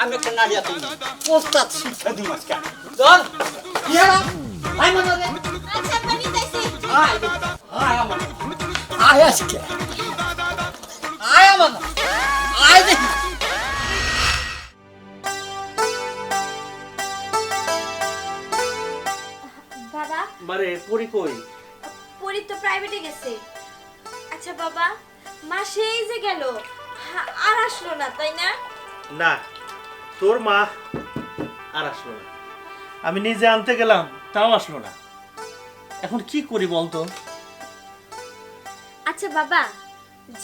আমি একটা নাড়িয়া তুমি পোস্তাদ শিক্ষা দিই আজকে চল ইয়ারা আয় মনে রে আচ্ছা আব্বা নিতেছি আয়। আয় আমার। আয় আজকে। আয় আমার। আয় দেখি। বাবা। মারে পড়ি কই? পরি তো প্রাইভেটে গেছে। আচ্ছা বাবা মা সেই যে গেল আর আসলো না তাই না? না তোর মা আর আসলো না। আমি নিজে আনতে গেলাম তাও আসলো না। এখন কি করি বলতো? আচ্ছা বাবা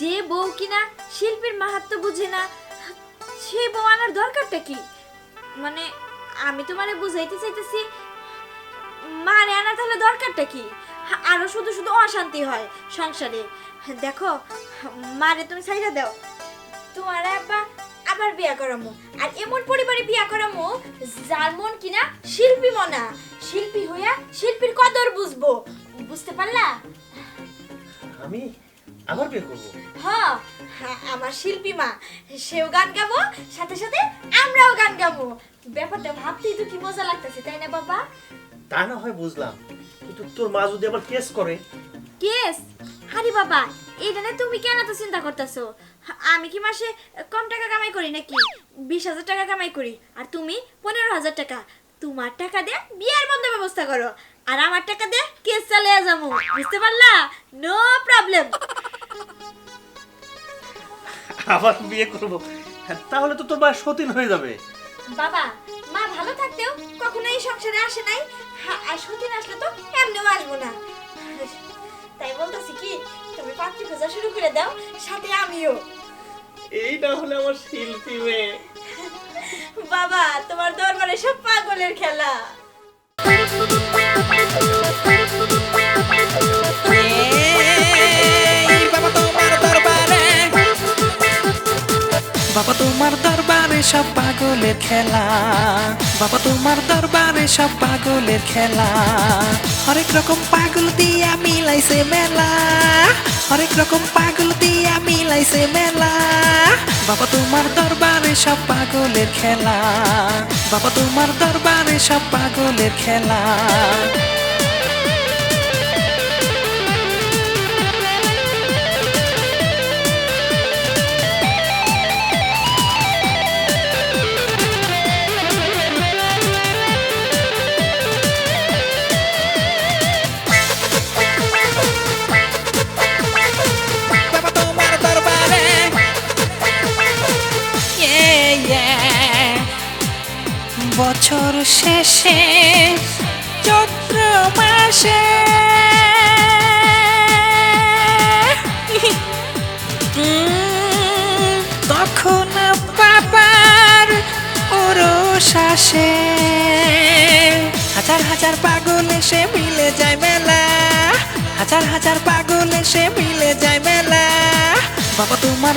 যে বউ কিনা শিল্পীর মাহাত্ম বুঝে না সে বউ আনার দরকারটা কি? মানে আমি তোমারে বুঝাইতে চাইতেছি মারে আনা তাহলে দরকারটা কি? আরও শুধু শুধু অশান্তি হয় সংসারে। দেখো মারে তুমি ছাইরা দাও। তোমার আব্বা আবার বিয়া করামো। আর এমন পরিবারে বিয়া করামো যার মন কিনা শিল্পী মনা। শিল্পী হইয়া শিল্পীর কদর বুঝব। বুঝতে পারলা? আমি আবার বিয়ে করব? হ্যাঁ আমার শিল্পী মা। সেও গান গাবো সাথে সাথে আমরাও গান গাবো। ব্যাপারটা ভাবতেই তো কি মজা লাগতেছে তাই না বাবা? তা না হয় বুঝলাম। কিন্তু তোর মা যদি আবার কেস করে? কেস? আরে বাবা এটা না তুমি কেন তো চিন্তা করতেছো? আমি কি মাসে কম টাকা কামাই করি নাকি? বিশ হাজার টাকা কামাই করি। আর তুমি পনেরো হাজার টাকা। তোমার টাকা দিয়ে বিয়ার বন্ধ ব্যবস্থা করো। আর আমার টাকা দিয়ে কেস চালিয়ে যাব। বুঝতে পারলা? নো প্রবলেম আবার বিয়ে করব? হ্যাঁ, তাহলে তো তোমার সতীন হয়ে যাবে। বাবা মা ভালো থাকতেও কখনো এই সংসারে আসে নাই। হা- আর সতীন আসলে তো এমনিও আসব না। তাই বলতেছি কি তুমি পাত্রী খোঁজা শুরু করে দাও সাথে আমিও। এই না হলে আমার শিল্পী মেয়ে। বাবা তোমার দরবারে সব পাগলের খেলা। বাবা তোমার দরবারে। বাবা তোমার দরবারে সব পাগলের খেলা। বাবা তোমার দরবারে সব পাগলের খেলা। হরেক রকম পাগল দিয়া মিলাইছে মেলা। হরেক রকম পাগল দিয়া মিলাইছে মেলা। বাবা, তোমার দরবারে সব পাগলের খেলা। বাবা, তোমার দরবারে সব পাগলের খেলা। শেষে চৈত্র মাসে। তখন বাবার ওরস আসে। হাজার হাজার পাগল এসে মিলে যায় মেলা। হাজার হাজার পাগল এসে মিলে যায় মেলা। বাবা, তোমার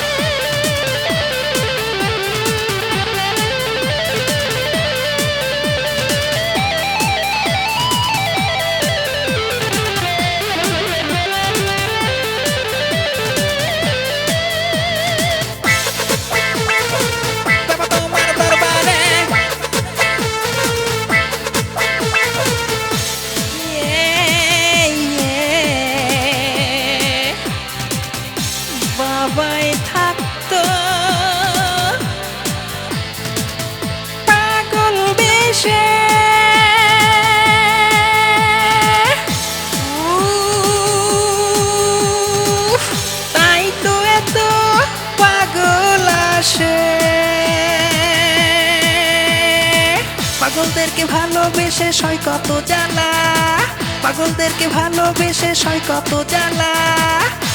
বাবাই থাকতো। পাগল বেশে। তাই তো এত পাগল আসে। পাগলদেরকে ভালোবেসে সয় কত জ্বালা। পাগলদেরকে ভালোবেসে সয় কত জ্বালা।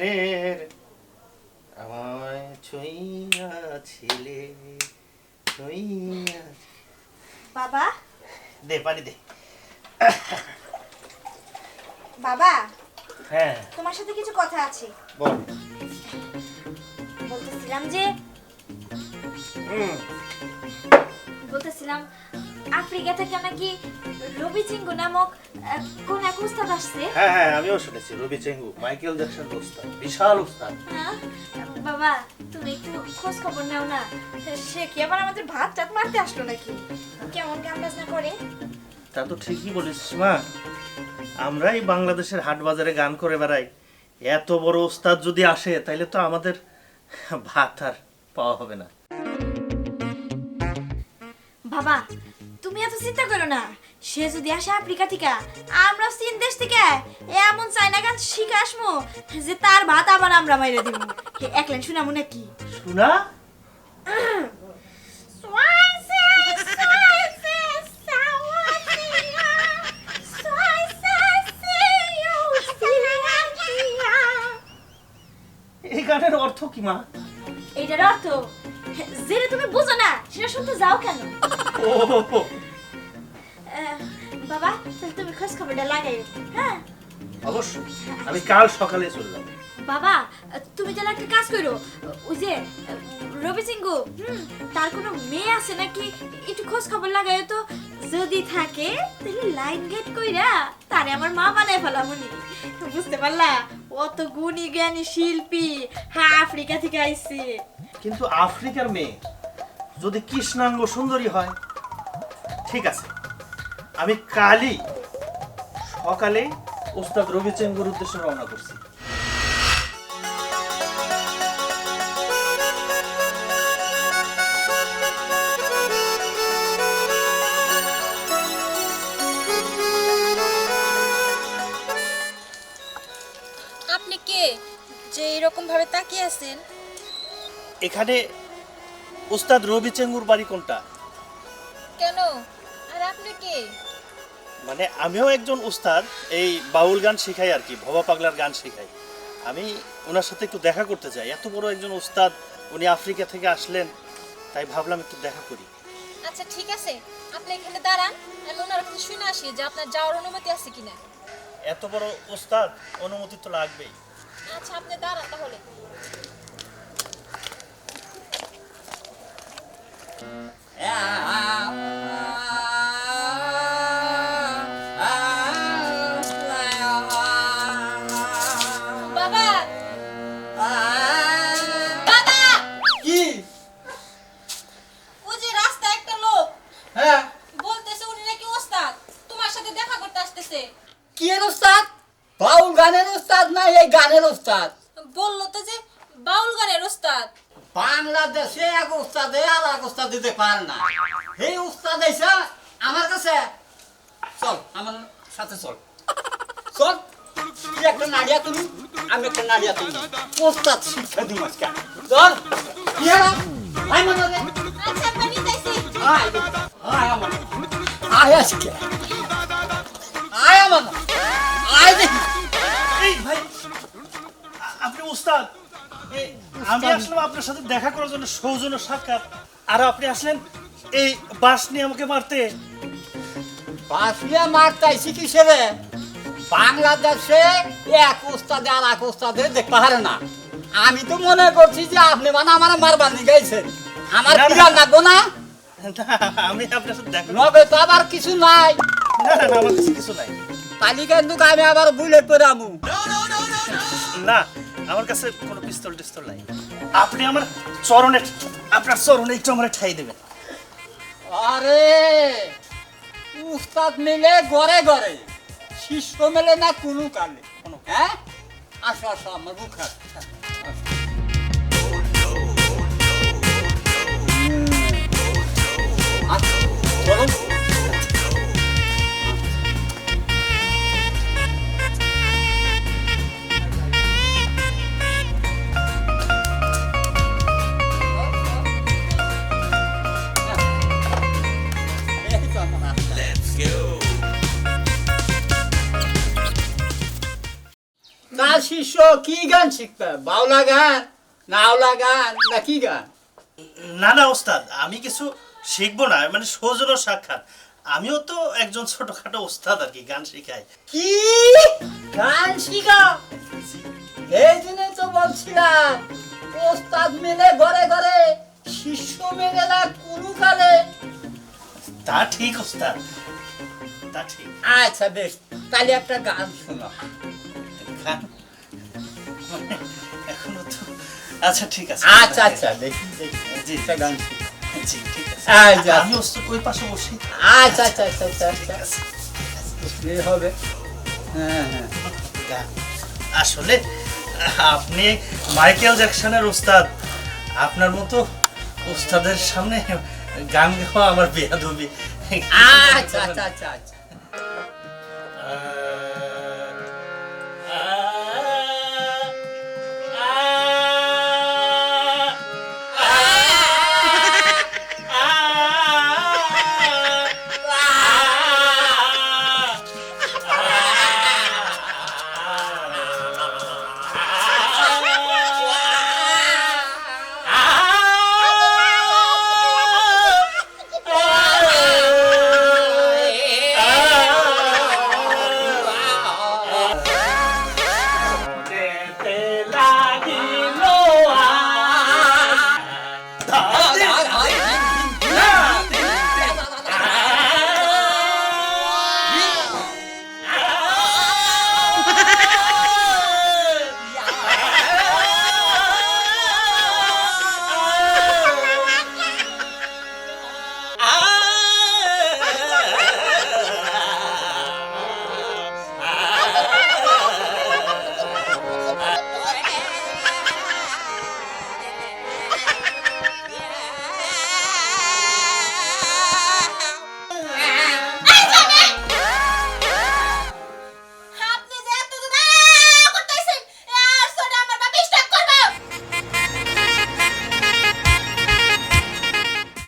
প্রাণের আমায় ছুঁইয়া ছেলে ছুঁইয়া বাবা? দে পানি দে। বাবা? হ্যাঁ। তোমার সাথে কিছু কথা আছে। বল। বলতেছিলাম যে হুম। বলতেছিলাম আফ্রিকা থেকে নাকি রবি চিঙ্গু নামক কোন এক উস্তাদ আসছে? হ্যাঁ হ্যাঁ আমিও শুনেছি রবি চেঙ্গু মাইকেল জ্যাকসন উস্তাদ বিশাল উস্তাদ। হ্যাঁ? বাবা তুমি একটু খোঁজ খবর নাও না। সে কি আবার আমাদের ভাত টাত মারতে আসলো নাকি? কেমন গান বাজনা করে? তা তো ঠিকই বলিস মা। আমরাই বাংলাদেশের হাট বাজারে গান করে বেড়াই। এত বড় ওস্তাদ যদি আসে তাইলে তো আমাদের ভাত আর পাওয়া হবে না। বাবা তুমি এত চিন্তা করো না। সে যদি আসে আফ্রিকা থেকে আমরা চীন দেশ থেকে এমন চাইনা গান শিখে আসমো যে তার ভাত আবার আমরা মাইরে দিব এক লাইন শুনামো নাকি? শোনা? এই গানের অর্থ কি মা? এটার অর্থ যেটা তুমি বুঝো না সেটা শুনতে যাও কেন? বাবা তাহলে তুমি খোঁজ খবরটা লাগাই হ্যাঁ? অবশ্যই। আমি কাল সকালে চললাম বাবা তুমি তাহলে একটা কাজ করো ওই যে রবি সিংহু তার কোনো মেয়ে আছে নাকি? একটু খোঁজ খবর লাগাই তো। যদি থাকে তাহলে লাইন গেট কইরা তারে আমার মা বানায় ফেলামনি বুঝতে পারলা অত গুণী জ্ঞানী শিল্পী হ্যাঁ আফ্রিকা থেকে আইছে। কিন্তু আফ্রিকার মেয়ে, যদি কৃষ্ণাঙ্গ সুন্দরী হয়, ঠিক আছে। আমি কালই সকালে ওস্তাদ রবি চেঙ্গুর উদ্দেশ্যে রওনা করছি। আপনি কে? যে এরকম ভাবে তাকিয়ে আছেন? এখানে ওস্তাদ রবি চেঙ্গুর বাড়ি কোনটা? কেন? আর আপনি কে? মানে আমিও একজন উস্তাদ এই বাউল গান শেখাই আর কি ভবা পাগলার গান শেখাই। আমি ওনার সাথে একটু দেখা করতে চাই। এত বড় একজন উস্তাদ উনি আফ্রিকা থেকে আসলেন তাই ভাবলাম একটু দেখা করি। আচ্ছা ঠিক আছে। আপনি এখানে দাঁড়ান আমি ওনার কাছে শুনে আসি যে আপনার যাওয়ার অনুমতি আছে কিনা। এত বড় উস্তাদ অনুমতি তো লাগবেই। আচ্ছা আপনি দাঁড়ান তাহলে। গানের উস্তাদ না এই গানের উস্তাদ বলল তো যে বাউল গানের ওস্তাদ। বাংলাদেশে এক উস্তাদে আর এক উস্তাদ দিতে পারে না। এই উস্তাদ এসে আমার কাছে চল আমার সাথে চল। চল তুই একটা নাড়িয়া তুমি আমি একটা নাড়িয়া তুমি উস্তাদ শিক্ষা দিই আজকে। চল হলো? মনে আচ্ছা আয় আয় আমার। আয় আজকে। আমি আসলাম আপনার সাথে দেখা করার জন্য সৌজন্য সাক্ষাৎ। আর আপনি আসলেন এই বাস নিয়ে আমাকে মারতে। বাসিয়া মারতাইছি কিসেরে? বাংলাদেশে এক উস্তাদে আর এক উস্তাদে দেখতে পারে না। আমি তো মনে করছি যে আপনি মানে আমার মারবানি গাইছেন আমার না। লাগবো না? আমি আপনার সাথে দেখা নবে তো আবার কিছু নাই। না না আমার কিছু নাই। তালি কিন্তু আমি আবার বুলেট করে আমু। না আমার কাছে কোনো পিস্তল টিস্তল নাই। আপনি আমার চরণে আপনার চরণে একটু আমার ঠাই দেবেন। আরে উস্তাদ মিলে গড়ে গড়ে শিষ্য মেলে না কোনো কালে। হ্যাঁ? আসো আসো আমার বুক হাত শিষ্য কি গান শিখবে? বাউলা গান গান না কি গান? না না ওস্তাদ আমি কিছু শিখব না মানে সৌজন্য সাক্ষাৎ। আমিও তো একজন ছোটখাটো ওস্তাদ আর কি গান শেখাই। কি? গান শিখা? এই জন্য তো বলছিলাম ওস্তাদ মিলে ঘরে ঘরে শিষ্য মেলে না কোনো কালে তা ঠিক ওস্তাদ তা ঠিক। আচ্ছা বেশ তাহলে একটা গান শোনো। এখনও তো আচ্ছা ঠিক আছে। আচ্ছা আচ্ছা দেখি জি একটা গান জি। ঠিক আছে। আচ্ছা। আমি ওস্তাদ ওই পাশে বসি। আচ্ছা আচ্ছা আচ্ছা আচ্ছা আচ্ছা। এই হবে। হ্যাঁ হ্যাঁ। আসলে আপনি মাইকেল জ্যাকসনের ওস্তাদ। আপনার মতো ওস্তাদের সামনে গান গাওয়া আমার বেয়াদবি। আচ্ছা আচ্ছা আচ্ছা আচ্ছা।